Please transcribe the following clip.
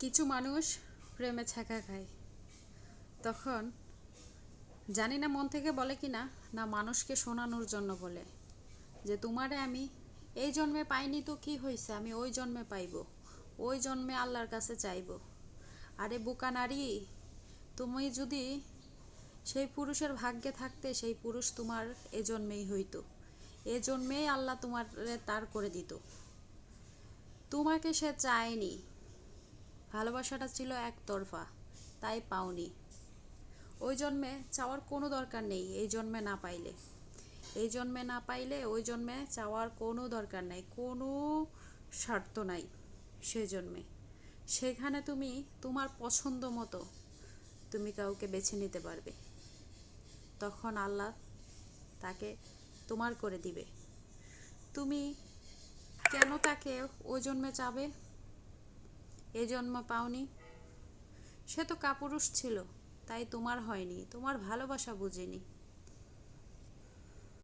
কিছু মানুষ প্রেমে ছ্যাঁকা খায়। তখন জানি না মন থেকে বলে কি না না মানুষকে শোনানোর জন্য বলে যে, তোমারে আমি এই জন্মে পাইনি তো কি হয়েছে আমি ওই জন্মে পাইব, ওই জন্মে আল্লাহর কাছে চাইব। আরে বোকা নারী, তুমি যদি সেই পুরুষের ভাগ্যে থাকতে, সেই পুরুষ তোমার এ জন্মেই হইতো। এ জন্মেই আল্লাহ তোমার তার করে দিত। তোমাকে সে চায়নি ভালোবাসাটা ছিল একতরফা, তাই পাওনি। ওই জন্মে চাওয়ার কোনো দরকার নেই, এই জন্মে না পাইলে। এই জন্মে না পাইলে ওই জন্মে চাওয়ার কোনো দরকার নাই, কোনো স্বার্থ নাই সে জন্মে। সেখানে তুমি তোমার পছন্দ মতো তুমি কাউকে বেছে নিতে পারবে। তখন আল্লাহ তাকে তোমার করে দিবে। তুমি কেন তাকে ওই জন্মে চাবে? এ জন্ম পাওনি। সে তো কাপুরুষ ছিল তাই তোমার হয়নি তোমার ভালোবাসা বুঝেনি।